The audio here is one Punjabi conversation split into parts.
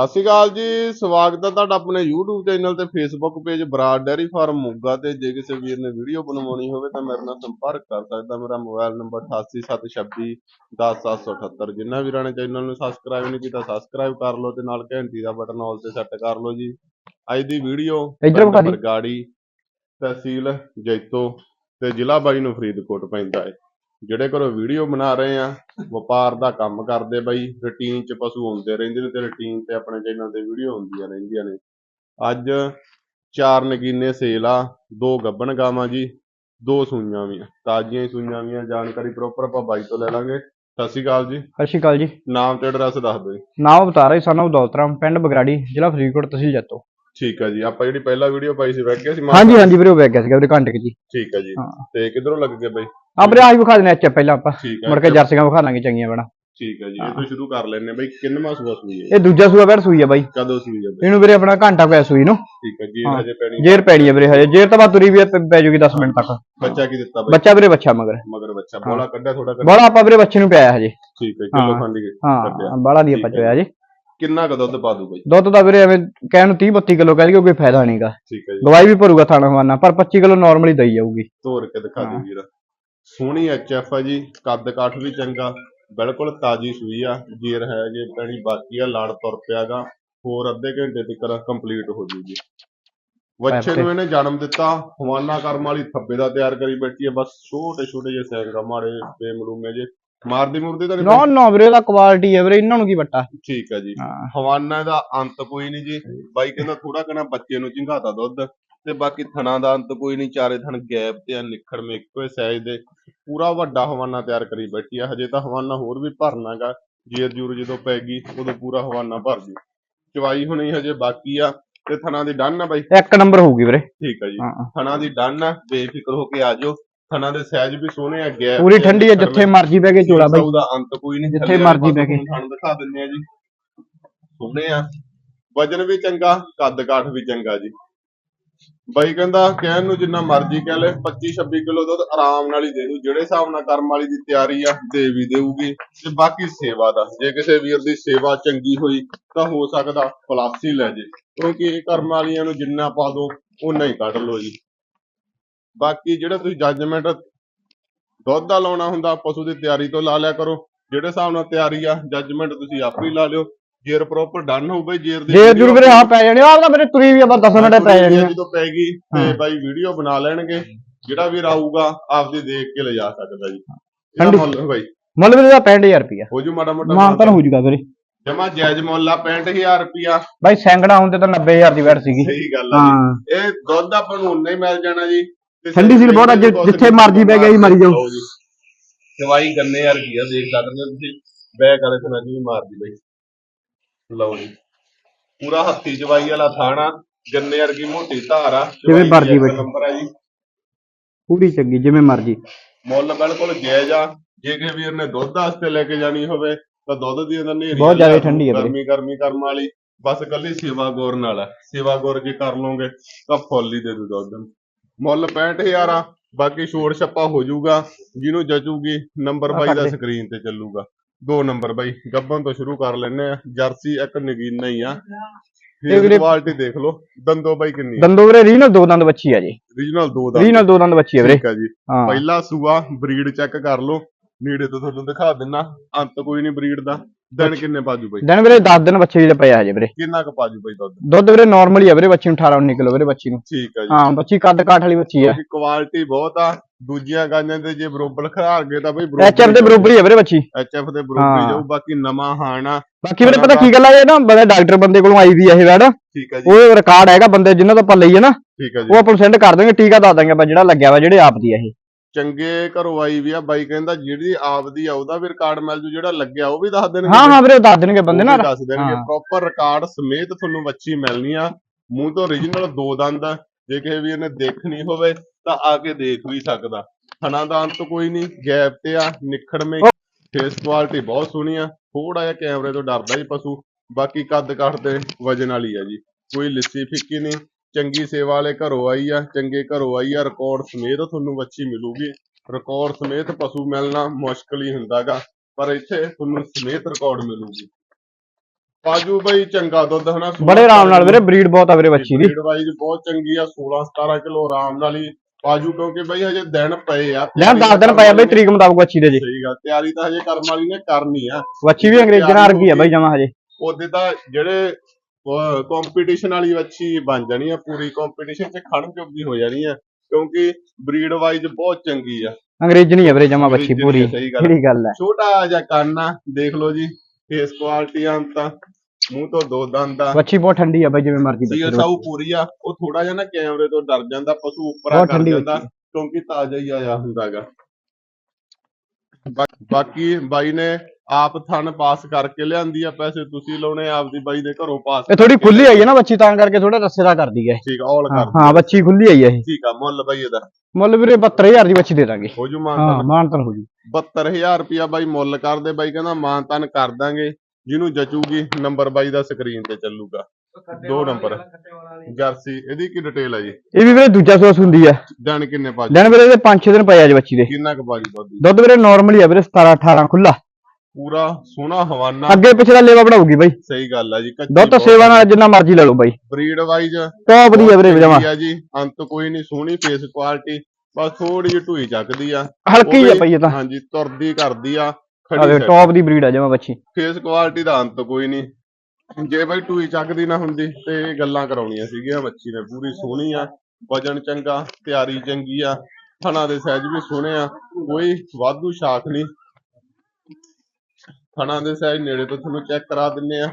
ਸਤਿ ਸ਼੍ਰੀ ਅਕਾਲ ਜੀ ਸਵਾਗਤ ਹੈ ਤੁਹਾਡਾ ਆਪਣੇ YouTube ਚੈਨਲ ਤੇ Facebook page Brar dairy farm Moga ਤੇ। ਜੇ ਕਿਸੇ ਵੀਰ ਨੇ ਵੀਡੀਓ ਬਣਵਾਉਣੀ ਹੋਵੇ ਤਾਂ ਮੇਰੇ ਨਾਲ ਸੰਪਰਕ ਕਰ ਸਕਦਾ। ਮੇਰਾ ਮੋਬਾਈਲ ਨੰਬਰ 8876 10778 ਜਿਨ੍ਹਾਂ ਵੀਰਾਂ ਨੇ ਚੈਨਲ ਨੂੰ ਸਬਸਕ੍ਰਾਈਬ ਨਹੀਂ ਕੀਤਾ ਸਬਸਕ੍ਰਾਈਬ ਕਰ ਲਓ ਤੇ ਨਾਲ ਘੰਟੀ ਦਾ ਬਟਨ ਆਲ ਤੇ ਸੈੱਟ ਕਰ ਲਓ ਜੀ। ਅੱਜ ਦੀ ਵੀਡੀਓ। ਬਰਗਾੜੀ ਤਹਿਸੀਲ ਜੈਤੋ ਤੇ ਜ਼ਿਲ੍ਹਾ ਬਾਈ ਨੂੰ ਫਰੀਦਕੋਟ ਪੈਂਦਾ ਹੈ। ਜਿਹੜੇ ਘਰੋਂ ਵੀਡੀਓ ਬਣਾ ਰਹੇ ਆ ਵਪਾਰ ਦਾ ਕੰਮ ਕਰਦੇ ਬਾਈ ਰੁਟੀਨ ਚ ਪਸ਼ੂ ਹੁੰਦੇ ਰਹਿੰਦੇ ਨੇ ਤੇ ਰੁਟੀਨ ਤੇ ਆਪਣੇ ਚੈਨਲ ਤੇ ਵੀਡੀਓ ਹੁੰਦੀਆਂ ਰਹਿੰਦੀਆਂ ਨੇ। ਅੱਜ ਚਾਰ ਨਗੀਨੇ ਸੇਲ ਆ ਦੋ ਗੱਬਣ ਗਾਵਾਂ ਜੀ ਦੋ ਸੂਈਆਂ ਵੀ ਤਾਜ਼ੀਆਂ ਹੀ ਸੂਈਆਂ ਵੀ ਜਾਣਕਾਰੀ ਪ੍ਰੋਪਰ ਆਪਾਂ ਬਾਈ ਤੋਂ ਲੈ ਲਾਂਗੇ। ਸਤਿ ਸ਼੍ਰੀ ਅਕਾਲ ਜੀ। ਸਤਿ ਸ਼੍ਰੀ ਅਕਾਲ ਜੀ। ਨਾਮ ਤੇ ਐਡਰੈਸ ਦੱਸ ਦਿਓ ਜੀ। ਨਾਮ ਅਵਤਾਰ ਹੈ ਸਾਨੂੰ ਦੌਲਤਰਾਮ ਪਿੰਡ ਬਗਰਾੜੀ ਜ਼ਿਲ੍ਹਾ ਫਰੀਦਕੋਟ ਤਹਿਸੀਲ ਜੱਤੋ। ਠੀਕ ਹੈ ਜੀ। ਆਪਾਂ ਜਿਹੜੀ ਪਹਿਲਾ ਵੀਡੀਓ ਪਾਈ ਸੀ ਵੇਖ ਗਿਆ ਸੀ? ਹਾਂਜੀ ਹਾਂਜੀ ਵੀਰੇ ਉਹ ਬੈਗ ਗਿਆ ਸੀਗਾ ਵੀਰੇ ਘੰਟੇ ਕੁ ਜੀ। ਠੀਕ ਹੈ ਜੀ। ਤੇ ਕਿਧਰੋਂ ਲੱਗ ਗਏ ਬਾਈ? ਆ ਵੀਰੇ ਆਹੀ ਵਿਖਾ ਦੇਣੇ ਅੱਛਾ ਪਹਿਲਾਂ ਆਪਾਂ। ਠੀਕ ਹੈ ਮੁੜ ਕੇ ਜਰਸੀਆਂ ਵਿਖਾ ਲਾਂਗੇ ਚੰਗੀਆਂ ਬਣਾ ਠੀਕ ਹੈ ਜੀ ਇਹ ਤੋਂ ਸ਼ੁਰੂ ਕਰ ਲੈਣੇ ਬਾਈ ਕਿੰਨਵਾਂ ਸੂਆ ਸੂਈ ਹੈ? ਇਹ ਦੂਜਾ ਸੂਆ ਬੈਠ ਸੂਈ ਆ ਬਾਈ। ਕਦੋਂ ਸੂਈ ਹੈ ਬਾਈ? ਇਹਨੂੰ ਵੀਰੇ ਆਪਣਾ ਘੰਟਾ ਪਿਆ ਸੂਈ ਨੂੰ। ਠੀਕ ਹੈ। ਜੀ। ਹਜੇ ਪੈਣੀ ਜੇਰ ਪੈਣੀ ਹੈ ਵੀਰੇ ਹਜੇ। ਜੇਰ ਤਾਂ ਬਾਅਦ ਤੁਰੀ ਵੀ ਆ, ਪੈ- ਜੂਗੀ 10 ਮਿੰਟ ਤੱਕ। ਬੱਚਾ ਕੀ ਦਿੱਤਾ ਬਾਈ? ਬੱਚਾ ਵੀਰੇ ਬੱਚਾ ਮਗਰ। ਮਗਰ ਬੱਚਾ ਬੋਲਾ ਕੱਢਿਆ ਥੋੜਾ ਕੱਢਿਆ। ਬੜਾ ਆਪਾਂ ਵੀਰੇ ਬੱਚੇ ਨੂੰ ਪਿਆਇਆ ਹਜੇ। ਠੀਕ ਹੈ ਕਿਲੋ ਹਾਂ। ਖੰਡ ਕੇ ਕੱਢਿਆ। ਹਾਂ ਬੜਾ ਦੀ ਆਪਾਂ। ਚੋਇਆ ਜੀ। ਕਿੰਨਾ ਕ ਦੁੱਧ ਪਾ ਦੂ ਬਾਈ? ਦੁੱਧ ਦਾ ਵੀਰੇ ਐਵੇਂ ਕਹਿਣ ਨੂੰ 30 32 ਕਿਲੋ ਕਹਿ ਦਈਏ ਕੋਈ ਫਾਇਦਾ ਨਹੀਂਗਾ ਠੀਕ ਹੈ ਜੀ। ਦਵਾਈ ਵੀ ਭਰੂਗਾ ਥਾਣਾ ਹਵਾਨਾ ਪਰ 25 ਕਿਲੋ ਨਾਰਮਲੀ ਦਈ ਜਾਊਗੀ। ਤੋੜ ਕੇ ਦਿਖਾ। ਦਿਓ ਵੀਰ ਸੋਹਣੀ ਐਚਐਫ ਆ ਜੀ ਕੱਦ ਕਾਠ ਵੀ ਚੰਗਾ ਬਿਲਕੁਲ ਤਾਜੀ ਸੂਈ ਆ ਜੇਰ ਹੈ ਜੇ ਪੈਣੀ ਬਾਕੀ ਆ ਲੜ ਤੁਰ ਪਿਆਗਾ ਹੋਰ ਅੱਧੇ ਘੰਟੇ ਤੱਕ ਕੰਪਲੀਟ ਹੋ ਜੂਗੀ। ਵੱਛੇ ਨੂੰ ਇਹਨੇ ਜਨਮ ਦਿੱਤਾ ਹਵਾਨਾ ਕਰਮ ਵਾਲੀ ਥੱਬੇ ਦਾ ਤਿਆਰ ਕਰੀ ਬੈਠੀ ਹੈ ਬਸ ਛੋਟੇ ਛੋਟੇ ਜਿਹੇ ਸੈਂਗਾ ਮਾੜੇ ਬੇਮਲੂਮੇ ਜੇ ਮਾਰਦੀ ਮੁਰਦੀ ਤਾਂ ਨਾ ਨਾ ਵੀਰੇ ਦਾ ਕੁਆਲਿਟੀ ਹੈ ਵੀਰੇ ਇਹਨਾਂ ਨੂੰ ਕੀ ਵੱਟਾ ਠੀਕ ਹੈ ਜੀ। ਹਵਾਨਾ ਦਾ ਅੰਤ ਕੋਈ ਨਹੀਂ ਜੀ ਬਾਈ ਕਹਿੰਦਾ ਥੋੜਾ ਕਣਾ ਬੱਚੇ ਨੂੰ ਝੰਗਾਤਾ ਦੁੱਧ। ਤੇ ਬਾਕੀ ਥਣਾ ਦਾ ਅੰਤ ਕੋਈ ਨਹੀਂ ਚਾਰੇ ਥਣ ਗੈਪ ਤੇ ਆ ਨਿਖੜ ਮੇ ਇੱਕੋ ਸਾਈਜ਼ ਦੇ। ਪੂਰਾ ਵੱਡਾ ਹਵਾਨਾ ਤਿਆਰ ਕਰੀ ਬੈਠੀ ਆ ਹਜੇ ਤਾਂ ਹਵਾਨਾ ਹੋਰ ਵੀ ਭਰਨਾਗਾ ਜੇਰ ਜੂਰ ਜਦੋਂ ਪੈਗੀ ਉਦੋਂ ਪੂਰਾ ਹਵਾਨਾ ਭਰ ਜੂ। ਚਵਾਈ ਹੁਣੀ ਹਜੇ ਬਾਕੀ ਆ ਤੇ ਥਣਾ ਦੀ ਡੰਨ ਆ ਬਾਈ? ਇੱਕ ਨੰਬਰ ਹੋਊਗੀ ਵੀਰੇ। ਠੀਕ ਆ ਜੀ। ਥਣਾ ਦੀ ਡੰਨ ਆ ਬੇਫਿਕਰ ਹੋ ਕੇ ਆ ਜਾਓ। ਥਣਾ ਦੇ ਸਾਈਜ਼ ਵੀ ਸੋਹਣੇ ਆ ਗੈਪ ਪੂਰੀ ਠੰਡੀ ਹੈ ਜਿੱਥੇ ਮਰਜ਼ੀ ਬਹਿ ਕੇ ਚੋਲਾ ਬਾਈ। ਉਹਦਾ ਅੰਤ ਕੋਈ ਨਹੀਂ ਜਿੱਥੇ ਮਰਜ਼ੀ ਬਹਿ ਕੇ। ਤੁਹਾਨੂੰ ਦਿਖਾ ਦਿੰਦੇ ਆ ਜੀ। ਸੋਹਣੇ ਆ। ਵਜਨ ਵੀ ਚੰਗਾ ਕੱਦ ਕਾਠ ਵੀ ਚੰਗਾ ਜੀ। ਬਾਈ ਕਹਿੰਦਾ, ਕਹਿਣ ਨੂੰ ਜਿੰਨਾ ਮਰਜ਼ੀ ਕਹਿ ਲੈ 25 26 ਕਿਲੋ ਦੁੱਧ ਆਰਾਮ ਨਾਲ ਹੀ ਦੇ ਦੂ, ਜਿਹੜੇ ਹਿਸਾਬ ਨਾਲ ਕਰਮ ਵਾਲੀ ਦੀ ਤਿਆਰੀ ਆ, ਦੇ ਵੀ ਦੇਊਗੀ ਤੇ ਬਾਕੀ ਸੇਵਾ ਦਾ, ਜੇ ਕਿਸੇ ਵੀਰ ਦੀ ਸੇਵਾ ਚੰਗੀ ਹੋਈ ਤਾਂ ਹੋ ਸਕਦਾ ਪਲੱਸ ਹੀ ਲੈ ਜੇ, ਕਿਉਂਕਿ ਇਹ ਕਰਮ ਵਾਲੀਆਂ ਨੂੰ ਜਿੰਨਾ ਪਾ ਦੋ ਉਨਾ ਹੀ ਕੱਢ ਲਓ ਜੀ। ਬਾਕੀ ਜਿਹੜਾ ਤੁਸੀਂ ਜੱਜਮੈਂਟ ਦੁੱਧ ਦਾ ਲਾਉਣਾ ਹੁੰਦਾ, ਪਸ਼ੂ ਦੀ ਤਿਆਰੀ ਤੋਂ ਲਾ ਲਿਆ ਕਰੋ, ਜਿਹੜੇ ਹਿਸਾਬ ਨਾਲ ਤਿਆਰੀ ਆ ਜੱਜਮੈਂਟ ਤੁਸੀਂ ਆਪੇ ਹੀ ਲਾ ਲਿਓ ਜੇਰ ਪ੍ਰੋਪਰ ਡਨ ਹੋਊ ਬਈ ਜੇਰ ਦੀ ਜੇ ਜੁਰ ਵੀਰੇ ਆ ਪੈ ਜਾਣੇ ਆ ਤਾਂ ਮੇਰੇ ਤੁਰੀ ਵੀ ਆ ਬਸ 10 ਮਿੰਟ ਪੈ ਜਾਣੀ ਜਦੋਂ ਪੈ ਗਈ ਤੇ। ਬਾਈ ਵੀਡੀਓ ਬਣਾ ਲੈਣਗੇ। ਜਿਹੜਾ ਵੀਰ ਆਊਗਾ ਆਪਦੀ ਦੇਖ ਕੇ ਲਿਜਾ ਸਕਦਾ ਜੀ। ਇਹਦਾ ਮੁੱਲ ਬਾਈ। ਮੁੱਲ ਵੀਰੇ ਦਾ 65000 ਰੁਪਿਆ ਹੋ ਜੂ ਮਾੜਾ ਮੋਟਾ ਮਾਨ ਤਾਂ ਹੋ ਜੂਗਾ ਵੀਰੇ। ਜਮਾ ਜਾਇਜ਼ ਮੁੱਲ ਆ 65000 ਰੁਪਿਆ ਬਾਈ ਸੈਂਗੜਾ ਹੁੰਦੇ ਤਾਂ 90000 ਦੀ ਵੈਟ ਸੀਗੀ। ਸਹੀ ਗੱਲ ਆ ਜੀ। ਇਹ ਦੁੱਧ ਆਪਾਂ ਨੂੰ ਉਨਾ ਹੀ ਮਿਲ ਜਾਣਾ ਜੀ। ਠੰਡੀ ਸੀਲ ਬਹੁਤ ਆ, ਜੇ- ਕੁਛ ਨੀ ਜਿੱਥੇ ਮਰਜ਼ੀ ਬਹਿ ਗਿਆ ਜੀ, ਮਰੀ ਜਾਓ। ਦਵਾਈ ਗੰਨੇ ਵਰਗੀ ਆ ਦੇਖ ਸਕਦੇ ਹੋ ਤੁਸੀਂ। ਬੈਕ ਵਾਲੇ ਤੋਂ ਵੀ ਮਾਰਦੀ ਬਈ। ਲਓ ਜੀ। ਪੂਰਾ ਹੱਥੀ ਜਵਾਈ ਵਾਲਾ ਥਾਣਾ ਗੰਨੇ ਵਰਗੀ ਮੋਟੀ ਧਾਰ ਆ ਜਿਵੇਂ ਮਰਜ਼ੀ ਇੱਕ ਬੈਠੋ। ਨੰਬਰ ਆ ਜੀ। ਪੂਰੀ ਚੰਗੀ ਜਿਵੇਂ ਮਰਜ਼ੀ। ਮੁੱਲ ਬਿਲਕੁਲ ਜਾਇਜ਼ ਆ। ਜੇ ਕਿਸੇ ਵੀਰ ਨੇ ਦੁੱਧ ਵਾਸਤੇ ਲੈ ਕੇ ਜਾਣੀ ਹੋਵੇ ਤਾਂ ਦੁੱਧ ਦੀ ਅੰਦਰ ਨੇਰੀ ਬਹੁਤ ਜ਼ਿਆਦਾ ਠੰਡੀ ਆ ਵੀਰੇ। ਗਰਮੀ ਗਰਮੀ ਕਰਮ ਵਾਲੀ। ਬਸ ਕੱਲੀ ਸੇਵਾ ਗੌਰ ਨਾਲ ਆ। ਸੇਵਾ ਗੌਰ ਜੇ ਕਰ ਲਓਗੇ ਤਾਂ ਫੁੱਲ ਹੀ ਦੇ ਦੂ ਦੁੱਧ ਮੁੱਲ 65000 ਆ ਬਾਕੀ ਛੋੜ ਛੱਪਾ ਹੋ ਜਾਊਗਾ। ਜਿਹਨੂੰ ਜਚੂਗੀ ਨੰਬਰ ਬਾਈ ਦਾ। ਸਕਰੀਨ ਤੇ ਚੱਲੂਗਾ। ਦੋ ਨੰਬਰ ਬਾਈ ਗੱਬਨ ਤੋਂ ਸ਼ੁਰੂ ਕਰ ਲੈਨੇ ਆ ਜਰਸੀ ਇੱਕ ਨਗੀਨਾ ਹੀ ਆ। ਇਹ ਕੁਆਲਿਟੀ ਦੇਖ ਲਓ। ਦੰਦੋ ਬਾਈ ਕਿੰਨੀ ਆ। ਦੰਦੋ ਵੀਰੇ ਰੀਨਲ ਦੋ ਦੰਦ ਬੱਚੀ ਆ ਜੀ। ਰੀਜਨਲ ਦੋ ਦਾ ਰੀਨਲ ਦੋ ਦੰਦ ਬੱਚੀ ਆ ਵੀਰੇ। ਠੀਕ ਆ ਜੀ। ਪਹਿਲਾ ਸੂਆ ਬਰੀਡ ਚੈੱਕ ਕਰ ਲਓ। ਨੇੜੇ ਤੋਂ ਤੁਹਾਨੂੰ ਦਿਖਾ ਦਿੰਨਾ। ਅੰਤ ਕੋਈ ਨਹੀਂ ਬਰੀਡ ਦਾ। ਦਿਨ ਕਿੰਨੇ ਪਾਜੂ ਬਾਈ? ਦਿਨ ਵੀਰੇ 10 ਦਿਨ ਬੱਚੇ ਦੇ ਪਿਆ ਹਜੇ ਵੀਰੇ। ਕਿੰਨਾ ਕੁ ਪਾਜੂ ਬਾਈ ਦੁੱਧ? ਦੁੱਧ ਵੀਰੇ ਨਾਰਮਲ ਹੀ ਆ ਵੀਰੇ ਬੱਚੀ ਨੂੰ 18 19 ਕਿਲੋ ਵੀਰੇ ਬੱਚੀ ਨੂੰ। ਠੀਕ ਆ ਜੀ। ਹਾਂ ਬੱਚੀ ਕੱਦ ਕਾਠ ਵਾਲੀ ਬੱਚੀ ਆ। ਕੁਆਲਿਟੀ ਬਹੁਤ ਆ। ਦੂਜੀਆਂ ਗਾਂਆਂ ਦੇ ਜੇ ਬਰੋਬਰ ਗਏ ਤਾਂ ਬਈ ਐਚਐਫ ਦੇ ਬਰੋਬਰ ਹੀ ਆ ਵੀਰੇ ਬੱਚੀ। ਐਚਐਫ ਦੇ ਬਰੋਬਰ ਹੀ ਹਾਂ। ਜਾਊ ਬਾਕੀ ਨਵਾਂ ਹਾਣਾ ਬਾਕੀ ਵੀਰੇ ਪਤਾ ਕੀ ਗੱਲ ਆ ਇਹ ਨਾ ਬੰਦੇ ਡਾਕਟਰ ਬੰਦੇ ਕੋਲੋਂ ਆਈ ਵੀ ਇਹ ਵੈਡ ਠੀਕ ਆ ਜੀ। ਉਹ ਰਿਕਾਰਡ ਹੈਗਾ ਬੰਦੇ ਜਿਨ੍ਹਾਂ ਤੋਂ ਆਪਾਂ ਲਈਏ ਨਾ ਠੀਕ ਉਹ ਜੀ। ਆਪਾਂ ਨੂੰ ਸੈਂਡ ਕਰ ਦਾਂਗੇ ਟੀਕਾ ਦੱਸ ਦਾਂਗੇ ਆਪਾਂ ਜਿਹੜਾ ਲੱਗਿਆ ਵਾ ਜਿਹੜੇ ਆਪ ਦੀ ਇਹ। ਚੰਗੇ ਘਰੋਂ ਆਈ ਵੀ ਆ ਬਾਈ ਕਹਿੰਦਾ ਜਿਹੜੀ ਆਪਦੀ ਆ ਉਹਦਾ ਵੀ ਰਿਕਾਰਡ ਮਿਲ ਜੂ ਜਿਹੜਾ ਲੱਗਿਆ ਉਹ ਵੀ ਦੱਸ ਦੇਣਗੇ ਹਾਂ ਹਾਂ ਵੀਰੇ ਉਹ ਦੱਸ ਦੇਣਗੇ ਬੰਦੇ ਉਹ ਨਾ। ਦੱਸ ਦੇਣਗੇ। ਹਾਂ। ਪ੍ਰੋਪਰ ਰਿਕਾਰਡ ਸਮੇਤ ਤੁਹਾਨੂੰ ਵੱਛੀ ਮਿਲਣੀ ਆ। ਮੂੰਹ ਤੋਂ origignal ਦੋ ਦੰਦ ਜੇ ਕਿਸੇ ਵੀਰ ਨੇ ਦੇਖਣੀ ਹੋਵੇ ਤਾਂ ਆ ਕੇ ਦੇਖ ਵੀ ਸਕਦਾ। ਥਣਾ ਦਾ ਅੰਤ ਕੋਈ ਨਹੀਂ ਗੈਪ ਤੇ ਆ ਨਿਖੜਵੇਂ ਫੇਸ ਕੁਆਲਿਟੀ ਬਹੁਤ ਸੋਹਣੀ ਆ। ਥੋੜਾ ਜਿਹਾ ਕੈਮਰੇ ਤੋਂ ਡਰਦਾ ਹੀ ਪਸ਼ੂ ਬਾਕੀ ਕੱਦ ਕੱਠ ਤੇ ਵਜਨ ਵਾਲੀ ਆ ਜੀ। ਕੋਈ ਲਿੱਸੀ ਫਿੱਕੀ ਨਹੀਂ ਚੰਗੀ ਸੇਵਾ ਵਾਲੇ ਘਰੋਂ ਆਈ ਆ ਚੰਗੇ ਘਰੋਂ ਆਈ ਆ ਰਿਕਾਰਡ ਸਮੇਤ ਤੁਹਾਨੂੰ ਵੱਛੀ ਮਿਲੂਗੀ। ਰਿਕਾਰਡ ਸਮੇਤ ਪਸ਼ੂ ਮਿਲਣਾ ਮੁਸ਼ਕਲ ਹੀ ਹੁੰਦਾਗਾ ਪਰ ਇੱਥੇ ਤੁਹਾਨੂੰ ਸਮੇਤ ਰਿਕਾਰਡ ਮਿਲੂਗੀ। ਬਾਜੂ ਬਾਈ ਚੰਗਾ ਦੁੱਧ ਹਨਾ ਬੜੇ ਆਰਾਮ ਨਾਲ ਵੀਰੇ ਬਰੀਡ ਬਹੁਤ ਆ ਵੀਰੇ ਬੱਚੀ ਦੀ। ਬਰੀਡ ਵਾਈਜ਼ ਬਹੁਤ ਚੰਗੀ ਆ 16 17 ਕਿਲੋ ਆਰਾਮ ਨਾਲ ਹੀ ਬਾਜੂ ਕਿਉਂਕਿ ਬਈ ਹਜੇ ਦਿਨ ਪਏ ਆ। ਲੈਣ 10 ਦਿਨ ਪਏ ਆ ਬਈ ਤਰੀਕ ਮੁਤਾਬਕ ਬੱਚੀ ਦੇ ਜੀ। ਸਹੀ ਗੱਲ ਤਿਆਰੀ ਤਾਂ ਹਜੇ ਕਰਮ ਵਾਲੀ ਨੇ ਕਰਨੀ ਆ। ਬੱਚੀ ਵੀ ਅੰਗਰੇਜ਼ਾਂ ਵਰਗੀ ਆ ਬਈ ਜਮਾ ਹਜੇ। ਉਹਦੇ ਤਾਂ ਜਿਹੜੇ ਕੰਪੀਟੀਸ਼ਨ ਵਾਲੀ ਵੱਛੀ ਬਣ ਜਾਣੀ ਆ ਪੂਰੀ। ਕੰਪੀਟੀਸ਼ਨ 'ਚ ਖੜਨ ਜੋਗੀ ਹੋ ਜਾਣੀ ਆ ਕਿਉਂਕਿ ਬਰੀਡ ਵਾਈਜ਼ ਬਹੁਤ ਚੰਗੀ ਆ। ਅੰਗਰੇਜ਼ਣੀ ਆ ਵੀਰੇ ਜਮਾ ਅੰਗਰੇਜ਼ਣੀ ਪੂਰੀ। ਕਿਹੜੀ ਗੱਲ ਹੈ ਛੋਟਾ ਜਿਹਾ ਕੰਨ ਆ ਦੇਖ ਲਓ ਜੀ ਫੇਸ ਕੁਆਲਿਟੀ ਆਂ ਤਾਂ। ਮੂੰਹ ਤੋਂ ਦੋ ਦੰਦ ਆ। ਬੱਚੀ ਬਹੁਤ ਠੰਡੀ ਆ ਬਈ ਜਿਵੇਂ ਮਰਜ਼ੀ ਸੀਲ ਬੱਚੀ ਸਾਊ ਪੂਰੀ ਆ। ਉਹ ਥੋੜਾ ਜਿਹਾ ਨਾ ਕੈਮਰੇ ਤੋਂ ਡਰ ਜਾਂਦਾ ਪਸ਼ੂ ਉੱਪਰਾਂ ਬਹੁਤ ਕਰ ਠੰਡੀ ਜਾਂਦਾ ਬੱਚੀ। ਕਿਉਂਕਿ ਤਾਜ਼ਾ ਹੀ ਆਇਆ ਹੁੰਦਾਗਾ। ਬਾਕੀ ਬਾਈ ਨੇ ਆਪ ਥਣ ਪਾਸ ਕਰਕੇ ਲਿਆਂਦੀ ਆ ਪੈਸੇ ਤੁਸੀਂ ਲਾਉਣੇ ਆ ਆਪਦੀ ਬਾਈ ਦੇ ਘਰੋਂ ਪਾਸ ਇਹ ਥੋੜੀ ਖੁੱਲੀ ਆਈ ਹੈ ਨਾ ਬੱਚੀ ਤਾਂ ਕਰਕੇ ਥੋੜਾ ਰੱਸੇ ਦਾ ਕਰਦੀ ਹੈ ਠੀਕ ਆ ਆਲ ਹਾਂ ਕਰ ਹਾਂ ਬੱਚੀ ਖੁੱਲੀ ਆਈ ਹੈ ਇਹ। ਠੀਕ ਆ ਮੁੱਲ ਬਾਈ ਇਹਦਾ। ਮੁੱਲ ਵੀਰੇ 72000 ਦੀ ਬੱਚੀ ਦੇ ਦਾਂਗੇ। ਹੋ ਜੂ ਹਾਂ ਮਾਨਤਨ ਮਾਨਤਨ ਹੋ ਜੂ। 72000 ਰੁਪਿਆ ਬਾਈ ਮੁੱਲ ਕਰਦੇ ਬਾਈ ਕਹਿੰਦਾ ਮਾਨਤਨ ਕਰ ਦਾਂਗੇ। ਜਿਹਨੂੰ ਜਚੂਗੀ ਨੰਬਰ ਬਾਈ ਦਾ ਸਕਰੀਨ ਤੇ ਚੱਲੂਗਾ। ਦੋ ਨੰਬਰ ਜਰਸੀ ਇਹਦੀ ਕੀ ਡਿਟੇਲ ਹੈ ਜੀ? ਇਹ ਵੀ ਵੀਰੇ ਦੂਜਾ ਸੋਸ ਹੁੰਦੀ ਆ। ਦਿਨ ਕਿੰਨੇ ਪਾ ਦਿਨ ਵੀਰੇ ਦੇ 5-6 ਦਿਨ ਪਏ ਆ ਜੀ ਬੱਚੀ ਦੇ। ਕਿੰਨਾ ਕੁ ਬਾਜੀ ਬਾਦੀ ਦੁੱਧ? ਵੀਰੇ ਨਾਰਮਲੀ ਆ ਵੀਰੇ 17-18 ਖੁੱਲਾ ਪੂਰਾ ਸੋਹਣਾ ਹਵਾਨਾ। ਅੱਗੇ ਪਿਛਲਾ ਲੇਵਾ ਬਣਾਉਗੀ ਬਾਈ। ਸਹੀ ਗੱਲ ਆ ਜੀ ਕੱਚੀ ਦੁੱਧ ਸੇਵਾ ਨਾਲ ਜਿੰਨਾ ਮਰਜ਼ੀ ਲੈ ਲਓ ਬਾਈ। ਬਰੀਡ ਵਾਈਜ਼ ਟੌਪ ਦੀ ਆ ਵੀਰੇ ਜਮਾ। ਜੀ ਅੰਤ ਕੋਈ ਨਹੀਂ ਸੋਹਣੀ ਫੇਸ ਕੁਆਲਿਟੀ ਬਸ ਥੋੜੀ ਜਿਹੀ ਢੂਈ ਚੱਕਦੀ ਆ। ਹਲਕੀ ਆ ਪਈ ਇਹ ਤਾਂ। ਹਾਂਜੀ ਤੁਰਦੀ ਕਰਦੀ ਆ। ਖੜੀ ਟੌਪ ਦੀ ਬਰੀਡ ਆ ਜਮਾ ਬੱਚੀ। ਫੇਸ ਕੁਆਲਿਟੀ ਦਾ ਅੰਤ ਕੋਈ ਨਹੀਂ। ਜੇ ਬਈ ਢੂਈ ਚੱਕਦੀ ਨਾ ਹੁੰਦੀ ਤੇ ਇਹ ਗੱਲਾਂ ਕਰਾਉਣੀਆਂ ਸੀਗੀਆਂ ਬੱਚੀ ਨੇ ਪੂਰੀ ਸੋਹਣੀ ਆ ਵਜਨ ਚੰਗਾ ਤਿਆਰੀ ਚੰਗੀ ਆ ਥਣਾ ਦੇ ਸਾਈਜ਼ ਵੀ ਸੋਹਣੇ ਆ ਕੋਈ ਵਾਧੂ ਸ਼ਾਖ ਨਹੀਂ। ਥਣਾ ਦੇ ਸਾਈਜ਼ ਨੇੜੇ ਤੋਂ ਤੁਹਾਨੂੰ ਚੈੱਕ ਕਰਾ ਦਿੰਨੇ ਆ।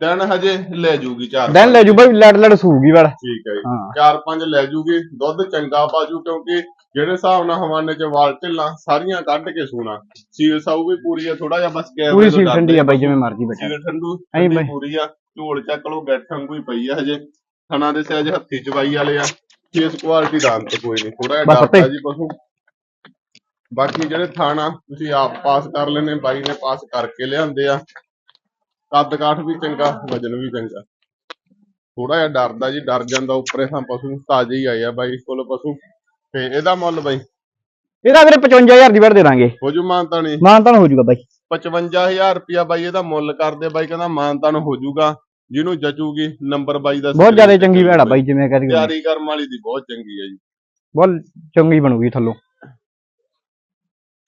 ਦਿਨ ਹਜੇ ਲੈ ਜੂਗੀ ਚਾਰ ਦਿਨ ਲੈ ਜੂ ਬਾਈ ਲੜ ਲੜ ਸੂਗੀ ਵਾਲਾ। ਠੀਕ ਹੈ ਜੀ। ਹਾਂ। ਚਾਰ ਪੰਜ ਲੈ ਜੂਗੀ ਦੁੱਧ ਚੰਗਾ ਪਾਜੂ ਕਿਉਂਕਿ ਜਿਹੜੇ ਹਿਸਾਬ ਨਾਲ ਹਵਾਨੇ ਚ ਵਾਲ ਢਿੱਲਾਂ ਸਾਰੀਆਂ ਕੱਢ ਕੇ ਸੂਣਾ। ਸੀਲ ਸਾਊ ਵੀ ਪੂਰੀ ਆ ਥੋੜਾ ਜਿਹਾ ਬਸ ਕੈਮਰੇ ਪੂਰੀ ਸੀਲ ਠੰਡੀ ਆ ਬਾਈ ਜਿਵੇਂ ਮਰਜ਼ੀ ਬੈਠਾ। ਸੀਲ ਠੰਡੂ ਐਂ ਠੰਡੀ ਬਈ। ਪੂਰੀ ਆ ਝੋਲ ਚੱਕ ਲੋ ਗੈਠਾਂ ਕੋਈ ਪਈ ਆ ਹਜੇ। ਥਣਾ ਦੇ ਸਾਈਜ਼ ਹੱਥੀ ਚਵਾਈ ਵਾਲੇ ਆ ਫੇਸ ਕੁਆਲਿਟੀ ਦਾ ਅੰਤ ਕੋਈ ਨਹੀਂ। ਥੋੜਾ ਜਿਹਾ। ਡਰਦਾ ਜੀ ਪਸ਼ੂ। ਬਾਕੀ ਜਿਹੜੇ ਥਾਣਾ ਤੁਸੀਂ ਆਪ ਪਾਸ ਕਰ ਲੈਣੇ ਬਾਈ ਨੇ ਪਾਸ ਕਰਕੇ ਲਿਆਂਦੇ ਆ। ਕੱਦ ਕਾਠ ਵੀ ਚੰਗਾ ਵਜਨ ਵੀ ਚੰਗਾ। ਥੋੜਾ ਜਿਹਾ ਡਰਦਾ ਜੀ ਡਰ ਜਾਂਦਾ ਉੱਪਰੇ ਤਾਂ ਪਸ਼ੂ ਤਾਜ਼ੇ ਹੀ ਆਏ ਆ ਬਾਈ ਕੋਲ ਪਸ਼ੂ। ਤੇ ਇਹਦਾ ਮੁੱਲ ਬਾਈ? ਇਹਦਾ ਵੀਰੇ 55000 ਦੀ ਵੜ ਦੇ ਦਾਂਗੇ। ਹੋ ਜੂ ਮਾਨਤਾ ਨਹੀਂ ਮਾਨਤਨ ਹੋ ਜੂਗਾ ਬਾਈ। 55000 ਰੁਪਿਆ ਬਾਈ ਇਹਦਾ ਮੁੱਲ ਕਰਦੇ ਬਾਈ ਕਹਿੰਦਾ ਮਾਨਤਾਨ ਹੋ ਜਾਊਗਾ ਜਿਹਨੂੰ ਜਚੂਗੀ ਨੰਬਰ ਬਾਈ ਦਾ ਬਹੁਤ ਜ਼ਿਆਦਾ ਚੰਗੀ ਭੈੜਾ। ਬਾਈ ਜਿਵੇਂ ਕਹਦੀ ਤਿਆਰੀ ਕਰਮ ਵਾਲੀ ਦੀ ਬਹੁਤ ਚੰਗੀ ਹੈ ਜੀ। ਬਹੁਤ ਚੰਗੀ ਬਣੂਗੀ ਥੱਲੋਂ।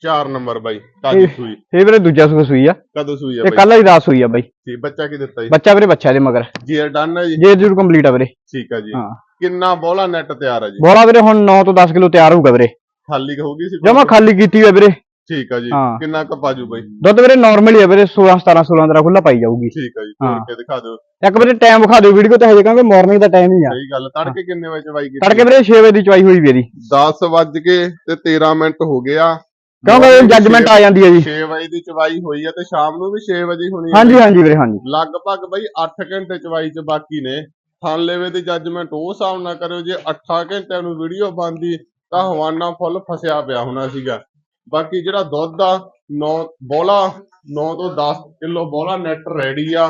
4 ਨੰਬਰ ਬਾਈ ਤਾਜੀ ਸੂਈ। ਇਹ ਵੀਰੇ ਦੂਜਾ ਸੂਈ ਆ। ਕਦੋਂ ਸੂਈ ਆ ਇਹ ਕੱਲ ਹੀ ਰਾਤ ਸੂਈ ਆ ਬਾਈ। ਠੀਕ ਬੱਚਾ ਕੀ ਦਿੱਤਾ ਜੀ? ਬੱਚਾ ਵੀਰੇ ਬੱਚਾ ਇਹਦੇ ਮਗਰ। ਜੀਰ ਡਨ ਹੈ ਜੀ? ਜੇ ਜਰੂਰ ਕੰਪਲੀਟ ਆ ਵੀਰੇ। ਠੀਕ ਹੈ ਜੀ। ਹਾਂ। ਕਿੰਨਾ ਬੋਲਾ ਨੈਟ ਤਿਆਰ ਹੈ ਜੀ? ਬੋਲਾ ਵੀਰੇ ਹੁਣ 9 ਤੋਂ 10 ਕਿਲੋ ਤਿਆਰ ਹੋਊਗਾ ਵੀਰੇ। ਖਾਲੀ ਹੋਊਗੀ ਸੀ ਜਮਾ ਖਾਲੀ ਕੀਤੀ ਹੋਈ ਵੀਰੇ। ਠੀਕ ਹੈ ਜੀ। ਕਿੰਨਾ ਕਪਾਜੂ ਬਾਈ? ਦੁੱਧ ਵੀਰੇ ਨਾਰਮਲ ਹੀ ਆ ਵੀਰੇ 16 17 16 ਦਾ ਖੁੱਲਾ ਪਾਈ ਜਾਊਗੀ। ਠੀਕ ਹੈ ਜੀ। ਤੋੜ ਕੇ ਦਿਖਾ ਦਿਓ। ਇੱਕ ਵੀਰੇ ਟਾਈਮ ਵਿਖਾ ਦਿਓ ਵੀਡੀਓ ਤੇ ਹਜੇ ਕਹਿੰਗੇ ਮਾਰਨਿੰਗ ਦਾ ਟਾਈਮ ਹੀ ਆ। ਸਹੀ ਗੱਲ ਤੜਕੇ ਕਿੰਨੇ ਵਜੇ ਚਵਾਈ ਕੀਤੀ ਤੜਕੇ ਵੀਰੇ 6 ਵਜੇ ਦੀ ਚਵਾਈ ਹੋਈ ਵੀ ਇਹਦੀ 10 ਵੱਜ ਕੇ ਤੇ 13 ਮਿੰਟ ਹੋ ਗਿਆ ਕਿਉਂਕਿ ਜੱਜਮੈਂਟ ਆ ਜਾਂਦੀ ਹੈ ਜੀ। 6 ਵਜੇ ਦੀ ਚਵਾਈ ਹੋਈ ਹੈ ਤੇ ਸ਼ਾਮ ਨੂੰ ਵੀ 6 ਵਜੇ ਹੋਣੀ ਹੈ ਹਾਂਜੀ ਹਾਂਜੀ ਵੀਰੇ ਹਾਂਜੀ। ਲਗਭਗ ਬਈ 8 ਘੰਟੇ ਚਵਾਈ ਚ ਬਾਕੀ ਨੇ। ਥਾਨਲੇਵੇ ਦੀ ਜੱਜਮੈਂਟ ਉਹ ਹਿਸਾਬ ਨਾਲ ਕਰਿਓ ਜੇ 8 ਘੰਟਿਆਂ ਨੂੰ ਵੀਡੀਓ ਬਣਦੀ ਤਾਂ ਹਵਾਨਾ ਫੁੱਲ ਫਸਿਆ ਪਿਆ ਹੋਣਾ ਸੀਗਾ। ਬਾਕੀ ਜਿਹੜਾ ਦੁੱਧ ਆ 9 ਬੋਲਾ 9 ਤੋਂ 10 ਕਿਲੋ ਬੋਲਾ ਨੈਟ ਰੈਡੀ ਆ।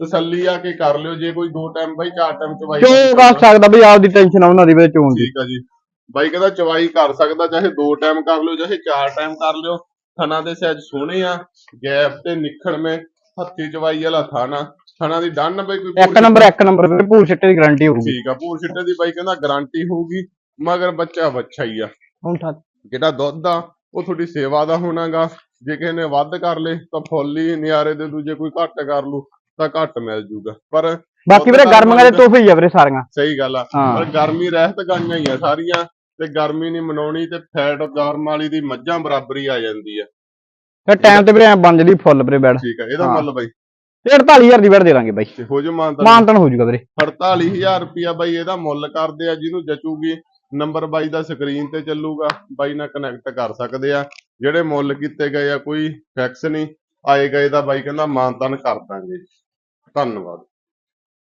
ਤਸੱਲੀ ਆ ਕੇ ਕਰ ਲਿਓ ਜੇ ਕੋਈ ਦੋ ਟਾਈਮ ਬਈ ਚਾਰ ਟਾਈਮ ਚਵਾਈ ਕਿਉਂ ਕਰ ਸਕਦਾ ਬਈ ਆਪਦੀ ਟੈਨਸ਼ਨ ਉਹਨਾਂ ਦੀ ਵੀਰੇ ਚੋਣ ਦੀ। ਠੀਕ ਆ ਜੀ। ਬਾਈ ਕਹਿੰਦਾ ਚਵਾਈ ਕਰ ਸਕਦਾ ਚਾਹੇ ਦੋ ਟਾਈਮ ਕਰ ਲਿਓ ਚਾਹੇ ਚਾਰ ਟਾਈਮ ਕਰ ਲਿਓ। ਥਣਾ ਦੇ ਸਹਿਜ ਸੋਹਣੇ ਆ ਗੈਪ ਤੇ ਨਿਖੜਵੇਂ ਹੱਥੀ ਚਵਾਈ ਵਾਲਾ ਥਾਣਾ। ਥਣਾ ਦੀ ਡੰਨ ਬਈ ਕੋਈ ਇੱਕ ਨੰਬਰ ਇੱਕ ਨੰਬਰ ਵੀਰੇ ਭੂਰ ਛਿੱਟੇ ਦੀ ਗਾਰੰਟੀ ਹੋਊਗੀ। ਠੀਕ ਆ ਭੂਰ ਛਿੱਟੇ ਦੀ ਬਾਈ ਕਹਿੰਦਾ ਗਾਰੰਟੀ ਹੋਊਗੀ ਮਗਰ ਬੱਚਾ ਬੱਚਾ ਹੀ ਆ। ਹੁਣ ਠਾ- ਜਿਹੜਾ ਦੁੱਧ ਆ ਉਹ ਤੁਹਾਡੀ ਸੇਵਾ ਦਾ ਹੋਣਾਗਾ। ਜੇ ਕਿਸੇ ਨੇ ਵੱਧ ਕਰ ਲੇ ਤਾਂ ਫੁੱਲ ਹੀ ਨਿਆਰੇ ਦੇ ਦੂਜੇ ਕੋਈ ਘੱਟ ਕਰ ਲੂ ਤਾਂ ਘੱਟ ਮਿਲ ਜੂਗਾ। ਪਰ ਬਾਕੀ ਵੀਰੇ ਗਰਮੀਆਂ ਦੇ ਤੋਹਫੇ ਹੀ ਆ ਵੀਰੇ ਸਾਰੀਆਂ। ਸਹੀ ਗੱਲ ਆ। ਪਰ ਗਰਮੀ ਰਹਿਤ ਗਾਈਆਂ ਹੀ ਆ ਸਾਰੀਆਂ। ਤੇ ਗਰਮੀ ਨਹੀਂ ਮਨਾਉਣੀ ਤੇ ਫੈਟ ਗਰਮ ਵਾਲੀ ਦੀ ਮੱਝਾਂ ਬਰਾਬਰੀ ਆ ਜਾਂਦੀ ਆ। ਤੇ ਟਾਈਮ ਤੇ ਵੀਰੇ ਐਂ ਬਣ ਜਾਂਦੀ ਫੁੱਲ ਵੀਰੇ ਬੈੜ ਠੀਕ ਆ ਇਹਦਾ ਹਾਂ। ਮੁੱਲ ਬਾਈ। ਇਹ 48000 ਦੀ ਵੜ ਦੇ ਦਾਂਗੇ ਬਾਈ। ਤੇ ਹੋ ਜਾ ਮਾਨਤਾ ਮਾਨਤਨ ਹੋ ਜੂਗਾ ਵੀਰੇ। 48000 ਰੁਪਿਆ ਬਾਈ ਇਹਦਾ ਮੁੱਲ ਕਰਦੇ ਆ ਜਿਹਨੂੰ ਜਚੂਗੀ ਨੰਬਰ ਬਾਈ ਦਾ ਸਕਰੀਨ ਤੇ ਚੱਲੂਗਾ ਬਾਈ ਨਾਲ ਕਨੈਕਟ ਕਰ ਸਕਦੇ ਆ। ਜਿਹੜੇ ਮੁੱਲ ਕੀਤੇ ਗਏ ਆ ਕੋਈ ਫਿਕਸ ਨਹੀਂ। ਆਏ ਗਏ ਦਾ ਬਾਈ ਕਹਿੰਦਾ ਮਾਨਤਨ ਕਰ ਦਾਂਗੇ। ਧੰਨਵਾਦ।